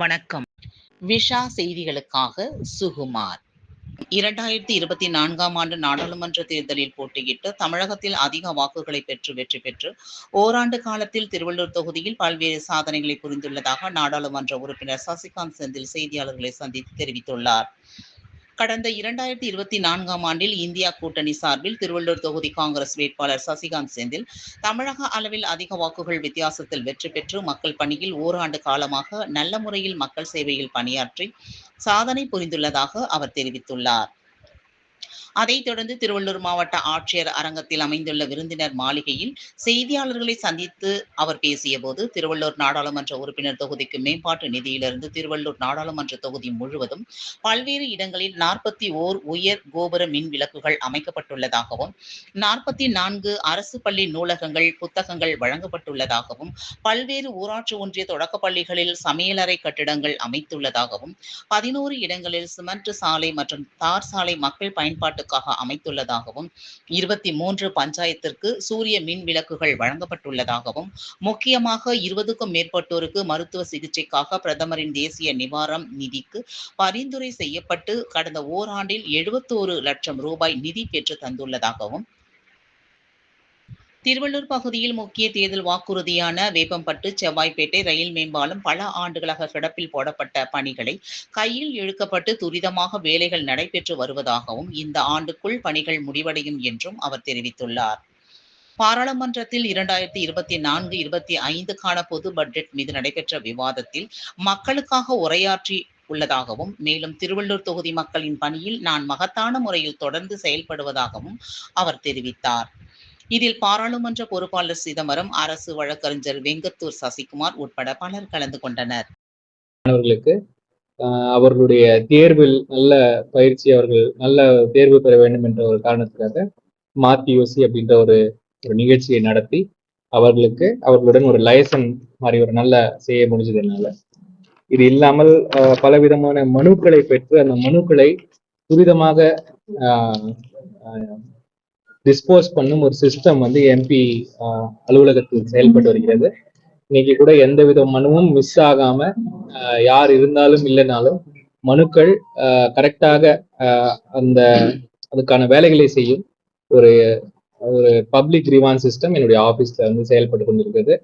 வணக்கம். விஷா செய்திகளுக்காக சுகுமார். இரண்டாயிரத்தி இருபத்தி நான்காம் ஆண்டு நாடாளுமன்ற தேர்தலில் போட்டியிட்டு தமிழகத்தில் அதிக வாக்குகளை பெற்று வெற்றி பெற்று ஓராண்டு காலத்தில் திருவள்ளூர் தொகுதியில் பல்வேறு சாதனைகளை புரிந்துள்ளதாக நாடாளுமன்ற உறுப்பினர் சசிகாந்த் செந்தில் செய்தியாளர்களை சந்தித்து தெரிவித்துள்ளார். கடந்த இரண்டாயிரத்தி இருபத்தி நான்காம் ஆண்டில் இந்தியா கூட்டணி சார்பில் திருவள்ளூர் தொகுதி காங்கிரஸ் வேட்பாளர் சசிகாந்த் செந்தில் தமிழக அளவில் அதிக வாக்குகள் வித்தியாசத்தில் வெற்றி பெற்று மக்கள் பணியில் ஓராண்டு காலமாக நல்ல முறையில் மக்கள் சேவையில் பணியாற்றி சாதனை புரிந்துள்ளதாக அவர் தெரிவித்துள்ளார். அதைத் தொடர்ந்து திருவள்ளூர் மாவட்ட ஆட்சியர் அரங்கத்தில் அமைந்துள்ள விருந்தினர் மாளிகையில் செய்தியாளர்களை சந்தித்து அவர் பேசியபோது திருவள்ளூர் நாடாளுமன்ற உறுப்பினர் தொகுதிக்கு மேம்பாட்டு நிதியிலிருந்து திருவள்ளூர் நாடாளுமன்ற தொகுதி முழுவதும் பல்வேறு இடங்களில் நாற்பத்தி ஓர் உயர் கோபுர மின் விளக்குகள் அமைக்கப்பட்டுள்ளதாகவும் நாற்பத்தி நான்கு அரசு பள்ளி நூலகங்கள் புத்தகங்கள் வழங்கப்பட்டுள்ளதாகவும் பல்வேறு ஊராட்சி ஒன்றிய தொடக்க பள்ளிகளில் சமையலறை கட்டிடங்கள் அமைத்துள்ளதாகவும் பதினோரு இடங்களில் சிமெண்ட் சாலை மற்றும் தார் சாலை மக்கள் பயன்பாட்டு பயன்பாட்டுக்காக அமைத்துள்ளதாகவும் இருபத்தி மூன்று பஞ்சாயத்திற்கு சூரிய மின் விளக்குகள் வழங்கப்பட்டுள்ளதாகவும் முக்கியமாக இருபதுக்கும் மேற்பட்டோருக்கு மருத்துவ சிகிச்சைக்காக பிரதமரின் தேசிய நிவாரணம் நிதிக்கு பரிந்துரை செய்யப்பட்டு கடந்த ஓராண்டில் எழுபத்தோரு லட்சம் ரூபாய் நிதி பெற்று தந்துள்ளதாகவும் திருவள்ளூர் பகுதியில் முக்கிய தேர்தல் வாக்குறுதியான வேப்பம்பட்டு செவ்வாய்ப்பேட்டை ரயில் மேம்பாலம் பல ஆண்டுகளாக கிடப்பில் போடப்பட்ட பணிகளை கையில் இழுக்கப்பட்டு துரிதமாக வேலைகள் நடைபெற்று வருவதாகவும் இந்த ஆண்டுக்குள் பணிகள் முடிவடையும் என்றும் அவர் தெரிவித்துள்ளார். பாராளுமன்றத்தில் இரண்டாயிரத்தி இருபத்தி நான்கு இருபத்தி ஐந்துக்கான பொது பட்ஜெட் மீது நடைபெற்ற விவாதத்தில் மக்களுக்காக உரையாற்றி உள்ளதாகவும் மேலும் திருவள்ளூர் தொகுதி மக்களின் பணியில் நான் மகத்தான முறையில் தொடர்ந்து செயல்படுவதாகவும் அவர் தெரிவித்தார். இதில் பாராளுமன்ற பொறுப்பாளர் சிதம்பரம் அரசு வழக்கறிஞர் வெங்கத்தூர் சசிகுமார் உட்பட பலர் கலந்து கொண்டனர். மாணவர்களுக்கு அவர்களுடைய தேர்வில் நல்ல பயிற்சி அவர்கள் நல்ல தேர்வு பெற வேண்டும் என்ற ஒரு காரணத்துக்காக மாத்தி யோசி அப்படின்ற ஒரு ஒரு நிகழ்ச்சியை நடத்தி அவர்களுக்கு அவர்களுடன் ஒரு லைசன் மாதிரி ஒரு நல்ல செய்ய முடிஞ்சது என்னால இது இல்லாமல் பலவிதமான மனுக்களை பெற்று அந்த மனுக்களை துரிதமாக டிஸ்போஸ் பண்ணும் ஒரு சிஸ்டம் வந்து எம்பி அலுவலகத்தில் செயல்பட்டு வருகிறது. இன்னைக்கு கூட எந்த வித மனுவும் மிஸ் ஆகாம யார் இருந்தாலும் இல்லைனாலும் மனுக்கள் கரெக்டாக அந்த அதுக்கான வேலைகளை செய்யும் ஒரு ஒரு பப்ளிக் ரிவான் சிஸ்டம் என்னுடைய ஆபீஸ்ல வந்து செயல்பட்டு கொண்டிருக்கிறது.